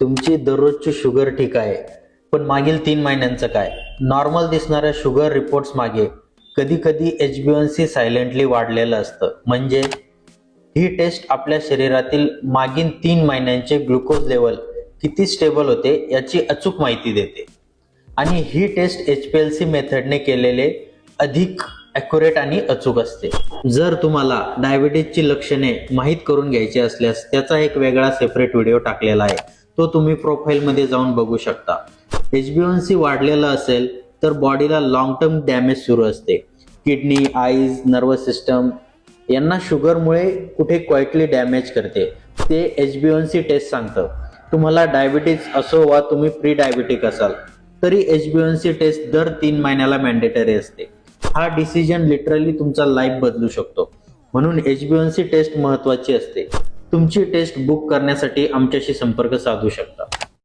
तुमची दररोजची शुगर ठीक आहे पण मागील तीन महिन्यांचं काय? नॉर्मल दिसणाऱ्या शुगर रिपोर्ट्स मागे कधी कधी H B one C silently वाढलेलं असतं. म्हणजे ही टेस्ट आपल्या शरीरातील मागील तीन महिन्यांचे ग्लुकोज लेवल किती स्टेबल होते याची अचूक माहिती देते. आणि ही test H P L C मेथडने केलेले अधिक ॲक्युरेट आणि अचूक असते. जर तुम्हाला डायबिटीजची लक्षणे माहीत करून घ्यायची असल्यास त्याचा एक वेगळा सेपरेट व्हिडिओ टाकलेला आहे. तो तुम्ही प्रोफाईलमध्ये जाऊन बघू शकता. एच बी वन सी वाढलेलं असेल तर बॉडीला लॉंग टर्म डॅमेज सुरू असते. किडनी आईज नर्वस सिस्टम यांना शुगरमुळे कुठे क्वाइटली डॅमेज करते. ते H B one C test सांगतं. तुम्हाला डायबिटीज असो वा तुम्ही प्री डायबिटिक असाल तरी H B one C test दर तीन महिन्याला मॅन्डेटरी असते. हा डिसिजन लिटरली तुमचा लाईफ बदलू शकतो. म्हणून H B one C test महत्वाची असते. तुमची टेस्ट बुक करण्यासाठी आमच्याशी संपर्क साधू शकता.